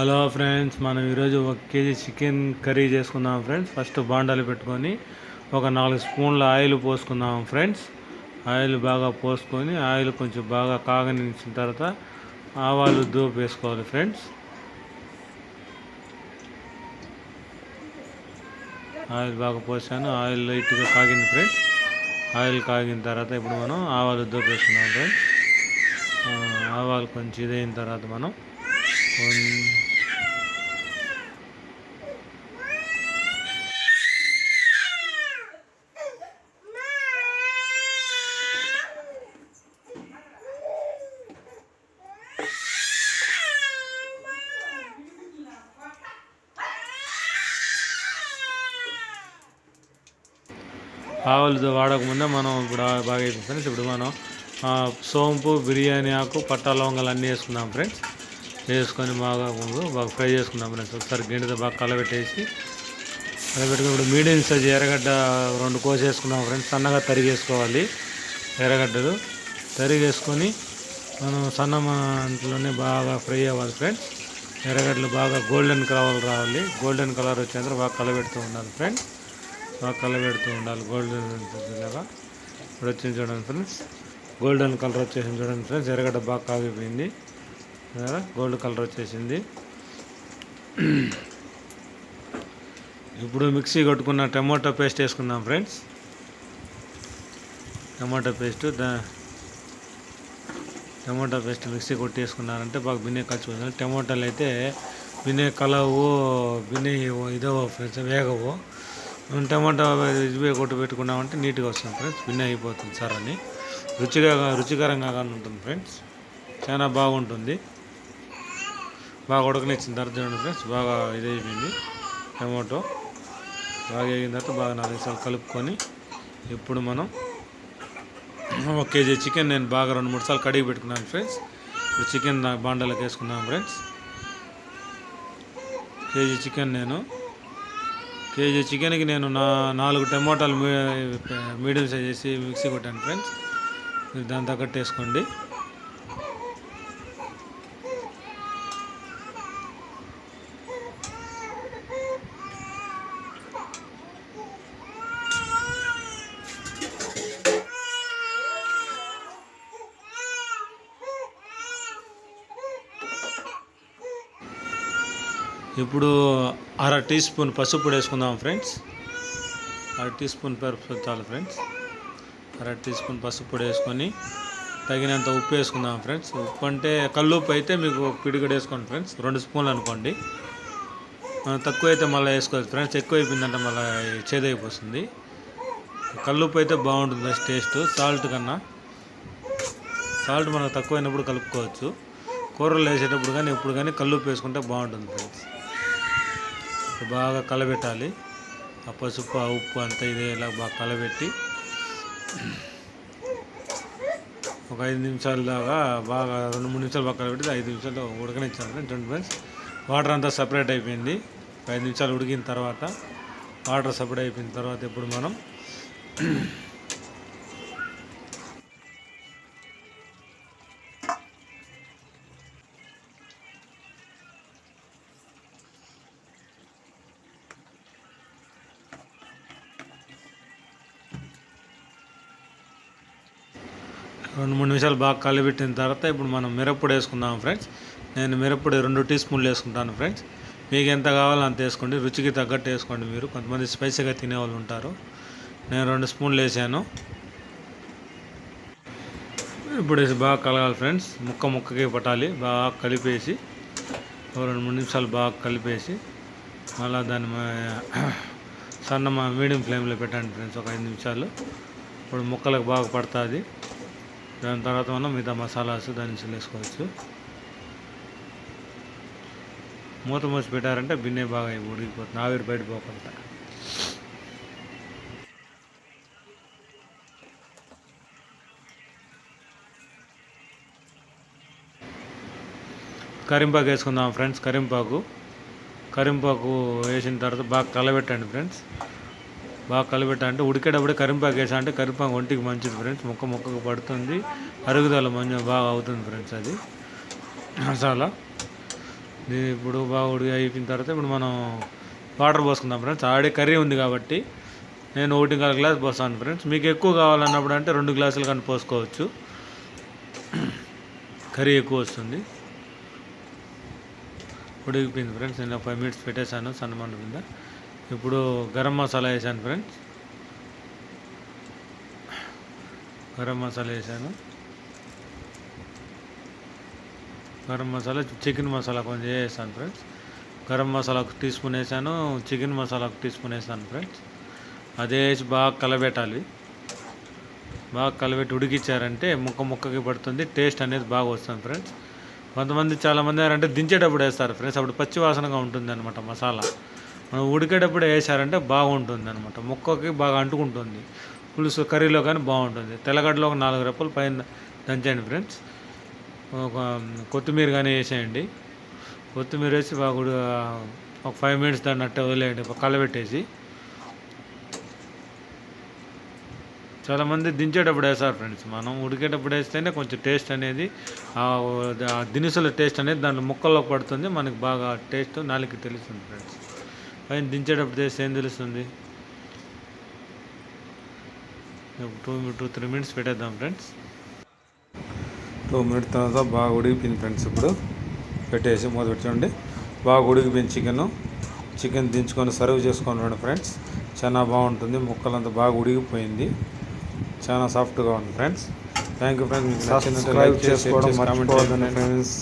Hello friends మనం ఈరోజు ఒక కేజీ చికెన్ కర్రీ చేసుకుందాం ఫ్రెండ్స్. ఫస్ట్ బాండాలు పెట్టుకొని ఒక నాలుగు స్పూన్ల ఆయిల్ పోసుకుందాం ఫ్రెండ్స్. ఆయిల్ బాగా పోసుకొని ఆయిల్ కొంచెం బాగా కాగనిచ్చిన తర్వాత ఆవాలు దూపు వేసుకోవాలి ఫ్రెండ్స్. ఆయిల్ బాగా పోసాను ఆయిల్ లైట్గా కాగింది ఫ్రెండ్స్. ఆయిల్ కాగిన తర్వాత ఇప్పుడు మనం ఆవాలు దూపు వేసుకున్నాం ఫ్రెండ్స్. ఆవాలు కొంచెం ఇదైన తర్వాత మనం ఆవులు వాడకముందే మనం ఇప్పుడు బాగా అయిపోయింది ఫ్రెండ్స్ ఇప్పుడు మనం సోంపు బిర్యానీ ఆకు పట్టా లవంగాలు అన్నీ వేసుకుందాం ఫ్రెండ్స్. వేసుకొని బాగా ముందు బాగా ఫ్రై చేసుకుందాం ఫ్రెండ్స్. ఒకసారి గిన్నెతో బాగా కలబెట్టేసి కలబెట్టుకుని ఇప్పుడు మీడియం సైజ్ ఎర్రగడ్డ రెండు కోసేసుకుందాం ఫ్రెండ్స్. సన్నగా తరిగేసుకోవాలి ఎర్రగడ్డలు. తరిగేసుకొని మనం సన్న మంటలోనే బాగా ఫ్రై అవ్వాలి ఫ్రెండ్స్. ఎర్రగడ్డలు బాగా గోల్డెన్ కలర్ రావాలి. గోల్డెన్ కలర్ వచ్చేందుకు బాగా కలబెడుతూ ఉండాలి ఫ్రెండ్స్. కలబెడుతూ ఉండాలి. గోల్డెన్ లాగా ఇప్పుడు వచ్చింది చూడండి ఫ్రెండ్స్ గోల్డెన్ కలర్ వచ్చేసింది చూడండి ఫ్రెండ్స్ ఎరగడ్డ బాగా కాగిపోయింది గోల్డ్ కలర్ వచ్చేసింది. ఇప్పుడు మిక్సీ కొట్టుకున్న టమాటో పేస్ట్ వేసుకుందాం ఫ్రెండ్స్ టమాటో పేస్ట్ దా టమాటా పేస్ట్ మిక్సీ కొట్టేసుకున్నారంటే బాగా బిన్నె కలిసిపోతుంది. టమాటాలు అయితే బిన్నె కలవు బిన్నె ఇదవో ఫ్రెండ్స్ వేగవు. టమాటా ఇవి కొట్టు పెట్టుకున్నామంటే నీట్గా వస్తుంది ఫ్రెండ్స్ విన్ అయిపోతుంది సార్ అని. రుచిగా రుచికరంగా కానీ ఉంటుంది ఫ్రెండ్స్. చాలా బాగుంటుంది. బాగా ఉడకనిచ్చిన తర్వాత చూడండి ఫ్రెండ్స్ బాగా ఇదైపోయింది టమాటో. బాగా వేగిన తర్వాత బాగా నాలుగు సార్లు కలుపుకొని ఇప్పుడు మనం ఒక కేజీ చికెన్ నేను బాగా రెండు మూడు సార్లు కడిగి పెట్టుకున్నాను ఫ్రెండ్స్. ఇప్పుడు చికెన్ నా బాండలోకి వేసుకున్నాను ఫ్రెండ్స్. కేజీ చికెన్ నేను కేజీ చికెన్కి నేను నా నాలుగు టమోటాలు మీడియం సైజ్ చేసి మిక్సీ కొట్టాను ఫ్రెండ్స్ మీరు దాని తగ్గట్టు వేసుకోండి. ఇప్పుడు అర టీ స్పూన్ పసుపు పొడి వేసుకుందాం ఫ్రెండ్స్. అర టీ స్పూన్ పసుపు చాలు ఫ్రెండ్స్. అర టీ స్పూన్ పసుపు పొడి వేసుకొని తగినంత ఉప్పు వేసుకుందాం ఫ్రెండ్స్. ఉప్పు అంటే కల్లు ఉప్పు అయితే మీకు ఒక పిడిగడ వేసుకోండి ఫ్రెండ్స్. రెండు స్పూన్లు అనుకోండి. తక్కువ అయితే మళ్ళీ వేసుకోవచ్చు ఫ్రెండ్స్. ఎక్కువ అయిపోయిందంటే మళ్ళీ చేదైపోతుంది. కల్లుప్పు అయితే బాగుంటుంది టేస్ట్. సాల్ట్ కన్నా. సాల్ట్ మనకు తక్కువైనప్పుడు కలుపుకోవచ్చు. కూరలు వేసేటప్పుడు కానీ ఎప్పుడు కానీ కల్లుప్పు వేసుకుంటే బాగుంటుంది ఫ్రెండ్స్. బాగా కలబెట్టాలి. ఆ పసుపు ఆ ఉప్పు అంతా ఇదేలా బాగా కలబెట్టి ఒక ఐదు నిమిషాల దాకా బాగా రెండు మూడు నిమిషాలు బాగా కలబెట్టి ఐదు నిమిషాలు ఉడకనిచ్చాను ట్వంటీ ఫ్రెండ్స్ వాటర్ అంతా సపరేట్ అయిపోయింది. ఒక ఐదు నిమిషాలు ఉడికిన తర్వాత వాటర్ సపరేట్ అయిపోయిన తర్వాత ఇప్పుడు మనం రెండు మూడు నిమిషాలు బాగా కలిపెట్టిన తర్వాత ఇప్పుడు మనం మిరప్పొడి వేసుకుందాం ఫ్రెండ్స్. నేను మిరప్పొడి రెండు టీ స్పూన్లు వేసుకుంటాను ఫ్రెండ్స్. మీకు ఎంత కావాలో అంత వేసుకోండి. రుచికి తగ్గట్టు వేసుకోండి మీరు. కొంతమంది స్పైసీగా తినేవాళ్ళు ఉంటారు. నేను రెండు స్పూన్లు వేసాను. ఇప్పుడు వేసి బాగా కలగాలి ఫ్రెండ్స్. ముక్క ముక్కకి పట్టాలి. బాగా కలిపేసి రెండు మూడు నిమిషాలు బాగా కలిపేసి మళ్ళీ దాన్ని మా- సన్న మా మీడియం ఫ్లేమ్లో పెట్టండి ఫ్రెండ్స్. ఒక ఐదు నిమిషాలు. ఇప్పుడు ముక్కలకు బాగా పడుతుంది. దాని తర్వాత మనం మిగతా మసాలాస్ దాన్ని వేసుకోవచ్చు. మూత మూసి పెట్టారంటే బిన్నె బాగా ఉడికిపోతుంది ఆవిరి బయట పోకుండా. కరింపాకు వేసుకుందాం ఫ్రెండ్స్ కరింపాకు. కరింపాకు వేసిన తర్వాత బాగా కలబెట్టండి ఫ్రెండ్స్. బాగా కలబెట్ట అంటే ఉడికేటప్పుడే కరింపాకు వేసా అంటే కరింపాకు ఒంటికి మంచిది ఫ్రెండ్స్ ముక్క ముక్కకు పడుతుంది. అరుగుదల మంచి బాగా అవుతుంది ఫ్రెండ్స్ అది. మసాలా. దీని ఇప్పుడు బాగా ఉడికి అయిపోయిన తర్వాత ఇప్పుడు మనం వాటర్ పోసుకుందాం ఫ్రెండ్స్ ఆల్రెడీ కర్రీ ఉంది కాబట్టి నేను ఒకటి కాలు గ్లాస్ పోస్తాను ఫ్రెండ్స్ మీకు ఎక్కువ కావాలన్నప్పుడు అంటే రెండు గ్లాసులు కానీ పోసుకోవచ్చు. కర్రీ ఎక్కువ వస్తుంది. ఉడికిపోయింది ఫ్రెండ్స్ నేను ఫైవ్ మినిట్స్ పెట్టేశాను. సన్నమంట మీద ఇప్పుడు గరం మసాలా వేసాను ఫ్రెండ్స్. గరం మసాలా వేసాను. గరం మసాలా చికెన్ మసాలా కొంచెం వేసాను ఫ్రెండ్స్. గరం మసాలా ఒక టీ స్పూన్ వేసాను చికెన్ మసాలా ఒక టీ స్పూన్ వేసాను ఫ్రెండ్స్. అదే వేసి బాగా కలబెట్టాలి. బాగా కలబెట్టి ఉడికిచ్చారంటే ముక్క ముక్కకి పడుతుంది టేస్ట్ అనేది బాగా వస్తుంది ఫ్రెండ్స్. కొంతమంది చాలామంది అంటే దించేటప్పుడు వేస్తారు ఫ్రెండ్స్ అప్పుడు పచ్చి వాసనగా ఉంటుంది అనమాట మసాలా. మనం ఉడికేటప్పుడు వేసారంటే బాగుంటుంది అనమాట ముక్కకి బాగా అంటుకుంటుంది. పులుసు కర్రీలో కానీ బాగుంటుంది. తెల్లగడ్డలో ఒక నాలుగు రెప్పలు పైన దంచండి ఫ్రెండ్స్. ఒక కొత్తిమీర కానీ వేసేయండి. కొత్తిమీర వేసి బాగా ఒక ఫైవ్ మినిట్స్ దాన్ని అట్టే వదిలేయండి కలబెట్టేసి చాలామంది దించేటప్పుడు వేస్తారు ఫ్రెండ్స్. మనం ఉడికేటప్పుడు వేస్తేనే కొంచెం టేస్ట్ అనేది ఆ దినుసుల టేస్ట్ అనేది దాని ముక్కల్లో పడుతుంది. మనకి బాగా టేస్ట్ నాలుగు తెలుస్తుంది ఫ్రెండ్స్. పైన దించేటప్పుడు టేస్ట్ ఏం తెలుస్తుంది. టూ టూ త్రీ మినిట్స్ పెట్టేద్దాం ఫ్రెండ్స్. టూ మినిట్స్ తర్వాత బాగా ఉడికిపోయింది ఫ్రెండ్స్ ఇప్పుడు. పెట్టేసి మూత పెట్టండి బాగా ఉడికిపోయింది చికెన్. చికెన్ దించుకొని సర్వ్ చేసుకొని ఫ్రెండ్స్. చాలా బాగుంటుంది. ముక్కలంతా బాగా ఉడికిపోయింది. చాలా సాఫ్ట్గా ఉంది ఫ్రెండ్స్. థ్యాంక్ యూ ఫ్రెండ్స్ మీకు లైక్ చేసుకోవడం మర్చిపోవద్దండి ఫ్రెండ్స్.